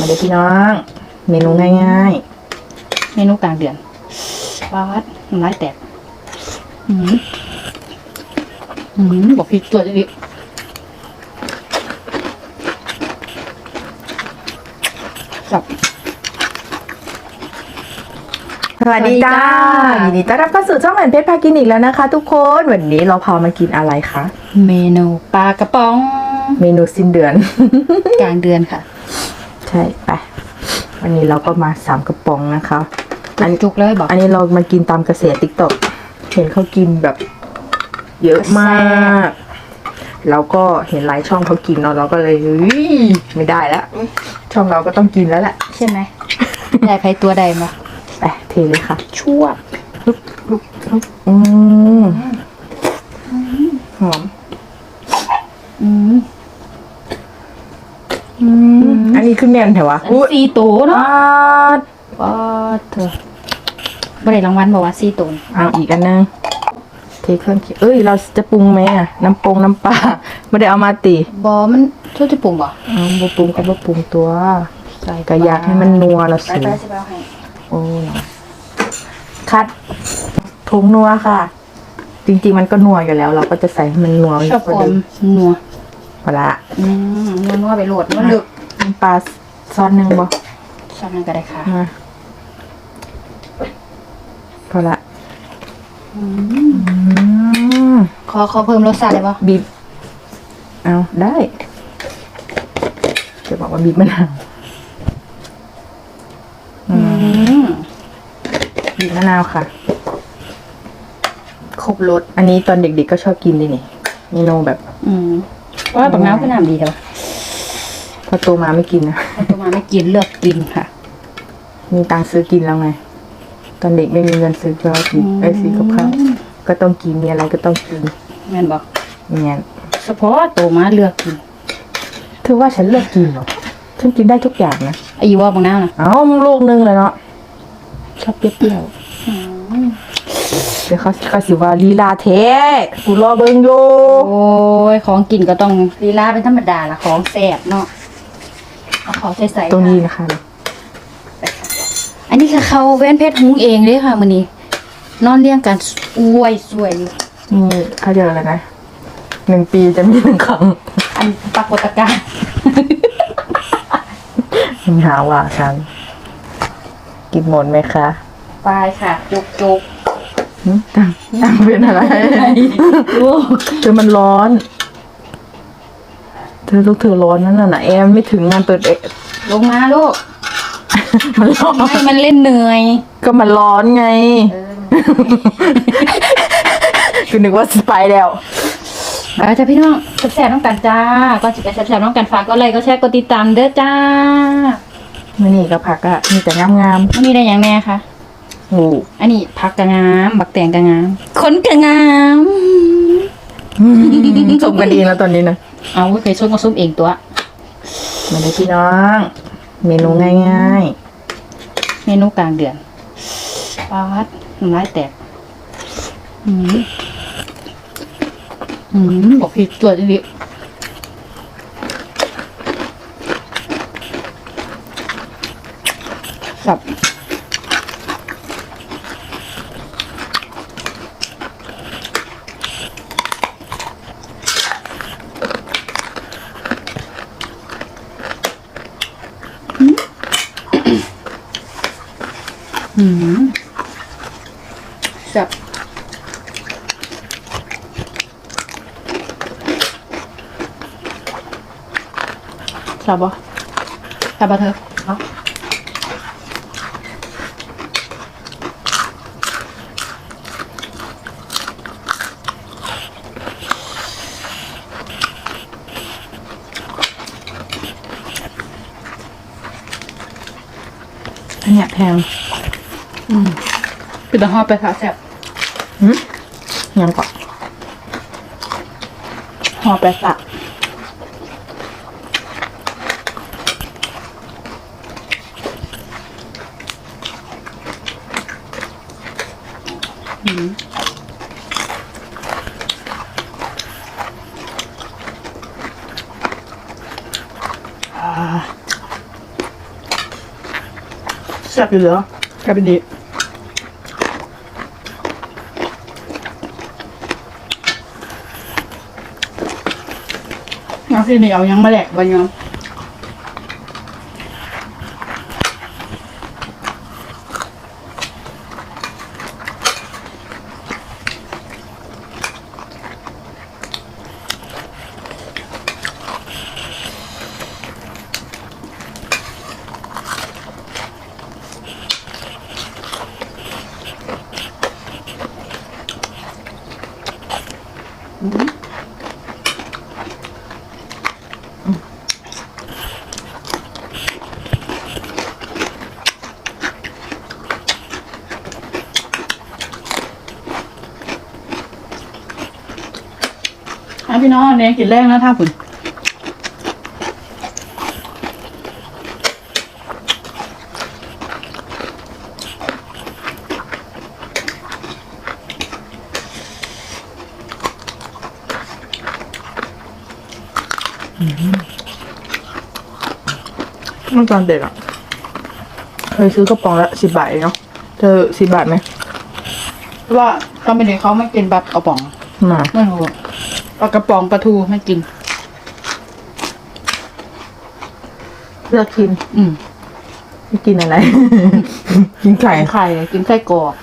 มาเดี๋ยวพี่น้อง เมนูง่ายเมนูกลางเดือนบาดน้ำลายแตกอืมอืมบอกพริกตัวจะดิจับๆสวัสดีจ้าสวัสดีจ้ายินดีต้อนรับเข้าสู่ช่องแอนเพชรพากินอีกแล้วนะคะ ทุกคนวันนี้เราพามากินอะไรคะเมนูปลากระป๋อง เมนูสิ้นเดือน กลางเดือนค่ะ ใช่ไปวันนี้เราก็มาสามกระป๋องนะคะ อันจุกๆเลยบอกอันนี้เรามากินตามกระแสติ๊กต็อกเห็นเขากินแบบ เยอะมากแล้วก็เห็นหลายช่องเขากินเนาะเราก็เลยเฮ้ยไม่ได้แล้ว ช่องเราก็ต้องกินแล้วแหละใช่ไหมได้ไผตัวใดมาไปเทเลยค่ะ ชั่วอืมหอมอืมอืม อันนี้ขึ้นแน่นแถววะอันสี่ตัวเนาะอ่าว้าเธอบ่ได้รางวัลบอกว่าสี่ตัวเอาอีกอันนึงเทเครื่องเคียงเอ้ย เราจะปรุงไหมอะน้ำปรุงน้ำปลาไม่ได้เอามาตีบอมันช่วยจะปรุงบ่เอาบปรุงก็บปรุงตัวใส่ก็อยากให้มันนัวละไปสิไปสิไปเอาให้โอ้ยคัดผงนัวค่ะ จริงๆมันก็นัวอยู่แล้ว เราก็จะใส่ให้มันนัวชอบกว่าความเดิมนัว พอละอืมนัวนัวไปโหลดนัวลึกน้ำปลาซอสหนึ่งบ่ชอบนั่นก็ได้ค่ะมาพอละอือืมขอขอเพิ่มรสชาติได้ปะบีบ เอาได้ จะบอกว่าบีบมะนาวอืมมบีบมะนาวค่ะ ครบรส อันนี้ตอนเด็กๆก็ชอบกินเลยนี่เมนูแบบ อืม ว่าบักน้ำก็น้ำดีแต่ว่าพอโตมาไม่กินนะพอตัวมาไม่กินเลือกกินค่ะ มีตังค์ซื้อกินแล้วไง ตอนเด็กไม่มีเงินซื้อก็กินไอ้ยซื้อกับข้าวก็ต้องกินมีอะไรก็ต้องกินแม่นบอกเนี่ยเฉพาะตัวมาเลือกกินเธอว่าฉันเลือกกินเหรอฉันกินได้ทุกอย่างนะอายุว่าบักน้ำนะเอ้าลูกนึงเลยเนาะชอบเปรี้ยวๆ เดี๋ยวเขาเขาสิว่าลีลาเทกูรอเบิ่งอยู่โอ้ยของกินก็ต้องลีลาเป็นธรรมดาละของแสบเนาะเอาของใส่ใส่ตรงนี้นะคะ อันนี้คือเขาแว่นเพชรหุงเองเลยค่ะมื้อนี้ นอนเลี้ยงกันอวยสวยอยู่นี่เขาเรียกอะไรนะหนึ่งปีจะมีหนึ่งครั้ง อันปรากฏการณ์ยังหาว่าฉัน กินหมดไหมคะ ไปค่ะ จุกจุกหึ ตังตังเป็นอะไรลูกเธอมันร้อน เธอลูกเธอร้อนนั่นน่ะแอมไม่ถึงงานเปิดเอะลงมาลูก มันร้อนให้มันเล่นเหนื่อย ก็มันร้อนไงเออคือนึกว่าสไปแล้วเอาจ้ะพี่น้องแซ่บๆน้องกันจ้า ก็จะไปแซ่บๆน้องกันฝากก็ไลค์ก็แชร์ก็ติดตามเด้อจ้าไม่นี่ก็ผักอะมีแต่งามงามมันมีได้อย่างแน่คะ ๆโอ้อันนี้ผักกะงามบักแตงกะงามขนกะงามสมกันเองแล้วตอนนี้นะเอาเคยส้มก็ส้มเองตัวมาเลยพี่น้อง เมนูง่ายเมนูกลางเดือนปาดน้ำลายแตกอืมอืมบอกพี่ตัวจริงสับ อืมสับสับปะสับปะเธอเอาๆอันเนี้ยแพง คือตะหอบไปค่ะแซ่บหืมยังก่อนหอบไปสับอืมอ่าแซ่บอยู่เหรอแซ่บดี เอาที่นี่เอายังไม่แหลกบันยอม อะพี่น้องเนี่ยกินแรกนะท่าผุนเมื่อตอนเด็กอะเคยซื้อกระป๋องละสิบบาทเนาะเธอสิบบาทไหมเพราะว่าตอนเป็นเด็กเขาไม่กินแบบกระป๋องมาไม่รู้ ปลากระป๋องปลาทูไม่กิน เลือกกินอืมไม่กินอะไร กินไข่กินไข่กินไส้กรอก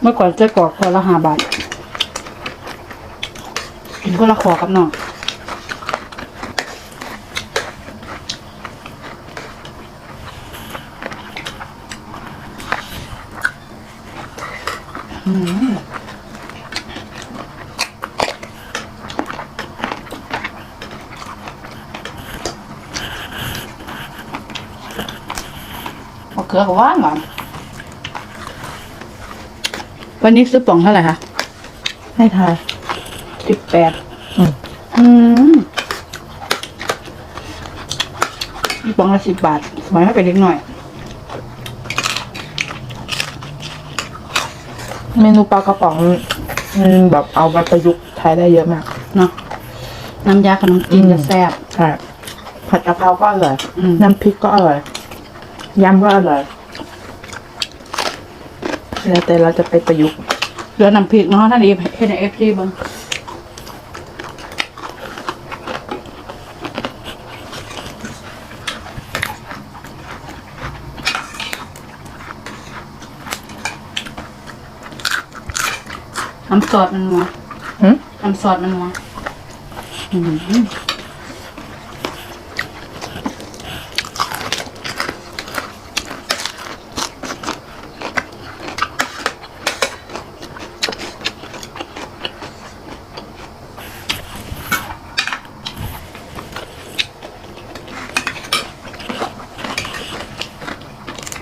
เมื่อก่อนไส้กรอกพอละห้าบาทกินก็ละขอกับน้องอืม ขือก็หวานหวานวันนี้ซื้อป่องเท่าไหร่คะให้ทายสิบแปดอืมอืมอีกป่องละสิบบาท สมัยให้ไปเล็กหน่อย เมนูปลากระป๋องมันแบบเอามาประยุกต์ใช้ได้เยอะมาก เนาะน้ำยาขนมจีนอืมจะแซ่บใช่ผัดกะเพราก็อร่อยอืมน้ำพริกก็อร่อย ยำก็อร่อยแล้วแต่เราจะไปประยุกต์เหลือน้ำพริกเนาะท่านเอฟเห็นเอฟซีบ้างน้ำซอสมันนัวหืมน้ำซอสมันนัวอืม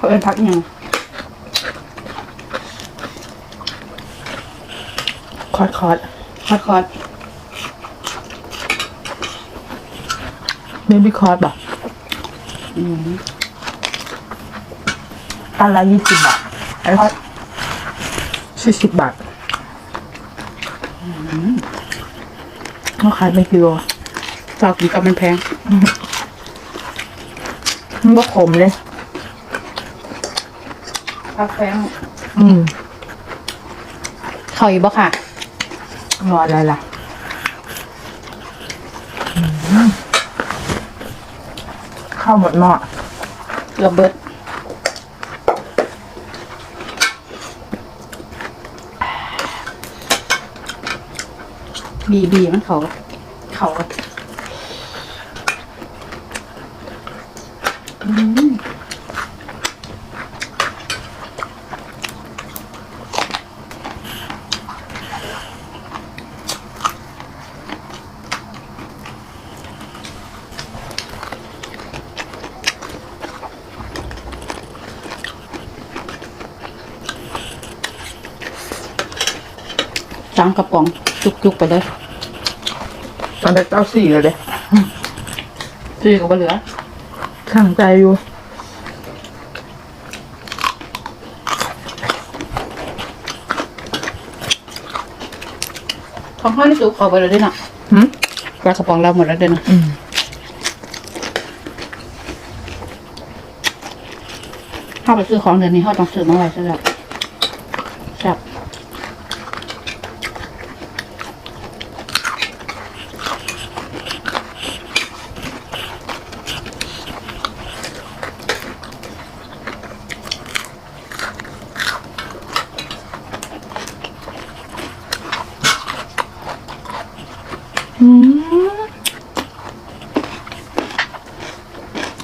เขาเอ็นพักยังคอดคอดคอดคอดเบบี้คอร์ดบอกอืมอันละยี่สิบบาทไอ้คอร์ดสี่สิบบาทเขาขายเป็นกิโลฝากกินกับมันแพงมันก็ขมเลย ผักแพงอืมเขาอีกบ่ค่ะรออะไรล่ะอืมข้าวหมดหม้อระเบิดบีบีมันเขาเขาอืม จางกระป๋องจุกๆไปเลยตอนแรกเต้าสี่เลยเด้ซื้อกับเหลือข้างใจอยู่ของข้าวนี่สุกเอาไปเลยด้วยนะหืมปลากระป๋องเราหมดแล้วด้วยนะอืมถ้าไปซื้อของเดือนนี้เขาต้องซื้อมาไว้ซะแล้วแซ่บ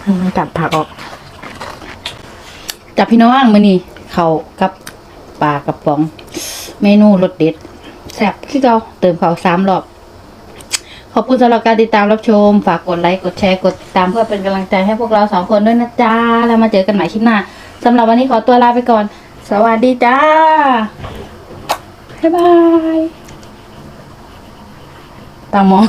อืมกัดผักออก จับพี่น้องมือนี่เขากับปลากระป๋อง เมนูรสเด็ดแซ่บคือเราเติมเขาสามรอบ ขอบคุณสำหรับการติดตามรับชม ฝากกดไลค์กดแชร์กดติดตามเพื่อเป็นกำลังใจให้พวกเราสองคนด้วยนะจ๊ะ แล้วมาเจอกันใหม่คลิปหน้าสำหรับวันนี้ขอตัวลาไปก่อน สวัสดีจ้า บ๊ายบาย ตามอง